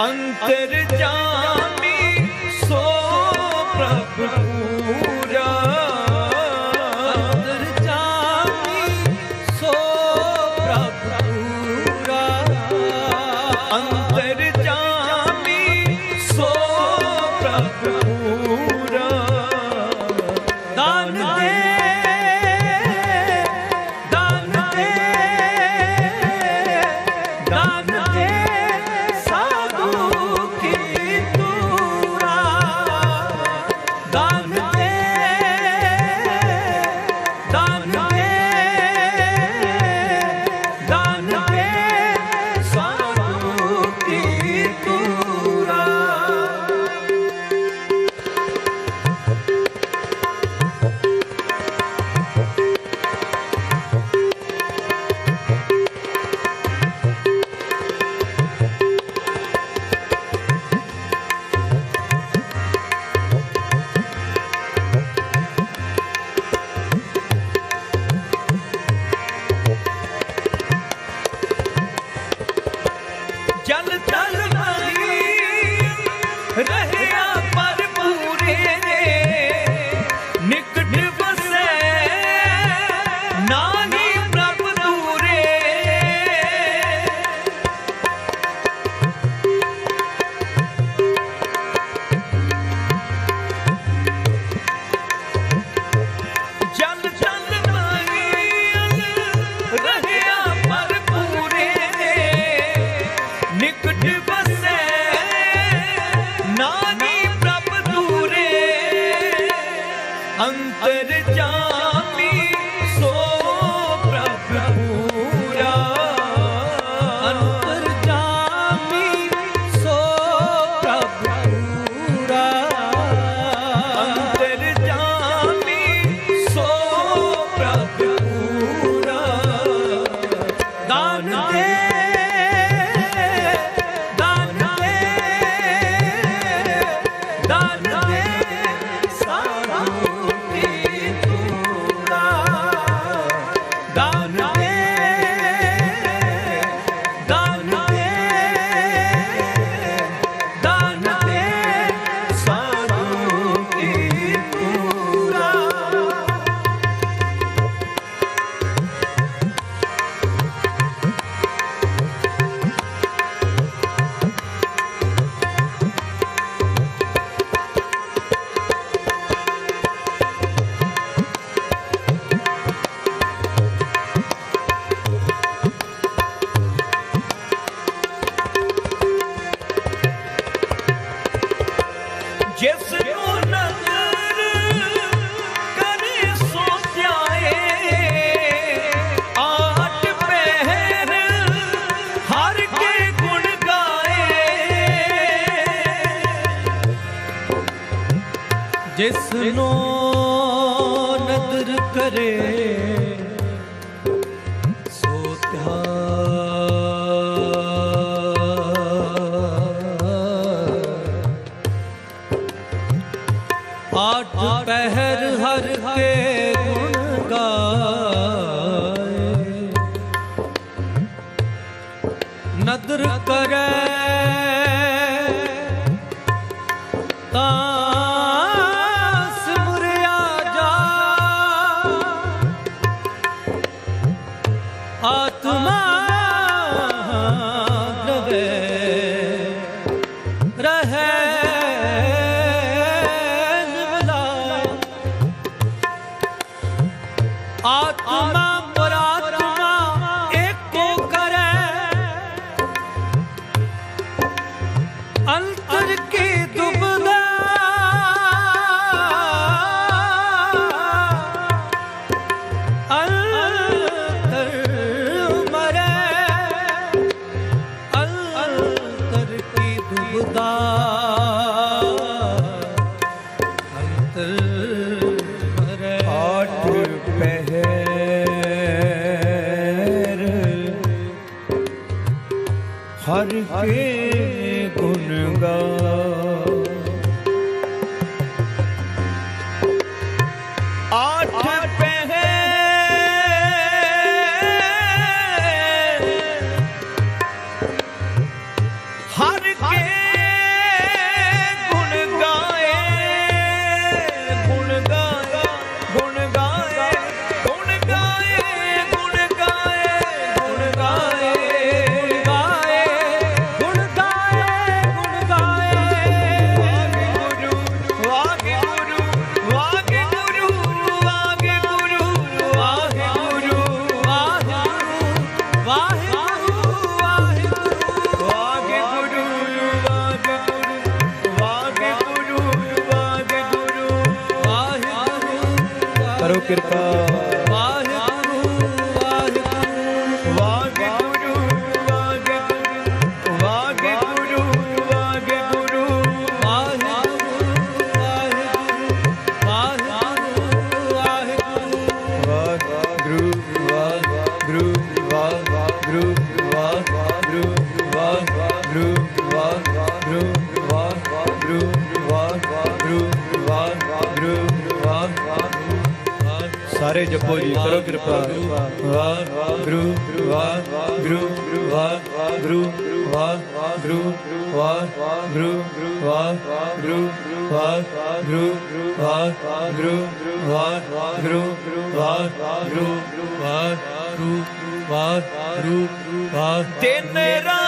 ਅੰਤਰ ਜਾਮੀ ਸੋ ਪ੍ਰਭ ਪੂਰਾ ਅੰਤਰ ਜਾਮੀ ਸੋ ਪ੍ਰਭ ਪੂਰਾ ਅੰਤਰ ਜਾਮੀ ਸੋ ਪ੍ਰਭ ਜਿਸ ਨੂੰ ਨਜ਼ਰ ਕਰੇ ਸੋ ਧਿਆਏ ਆਠ ਪਹਿਰ ਹਰ ਕੇ ਗੁਣ ਗਾਏ। ਜਿਸ ਨੂੰ ਨਦਰ ਕਰੇ ਨਦਰ ਕਰੈ ਹਰ ਕੇ ਗੁਣ ਗਾ ਸਾਰੇ ਜਪੋ ਜੀ ਕਰੋ ਕਿਰਪਾ ਵਾਹਿਗੁਰੂ ਵਾਹਿਗੁਰੂ ਵਾਹਿਗੁਰੂ ਵਾਹਿਗੁਰੂ ਵਾਹਿਗੁਰੂ ਵਾਹਿਗੁਰੂ ਵਾਹਿਗੁਰੂ ਵਾਹਿਗੁਰੂ ਵਾਹਿਗੁਰੂ ਵਾਹਿਗੁਰੂ ਵਾਹਿਗੁਰੂ ਵਾਹਿਗੁਰੂ ਵਾਹਿਗੁਰੂ ਦਿਨ ਨਿਮਖ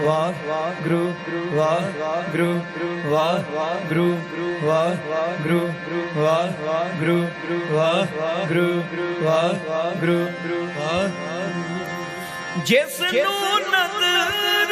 ਵਾਹਿਗੁਰੂ ਵਾਹਿਗੁਰੂ ਵਾਹਿਗੁਰੂ ਵਾਹਿਗੁਰੂ ਵਾਹਿਗੁਰੂ ਵਾਹਿਗੁਰੂ ਵਾਹਿਗੁਰੂ ਵਾਹਿਗੁਰੂ ਜਿਸ ਨੂੰ ਨਦ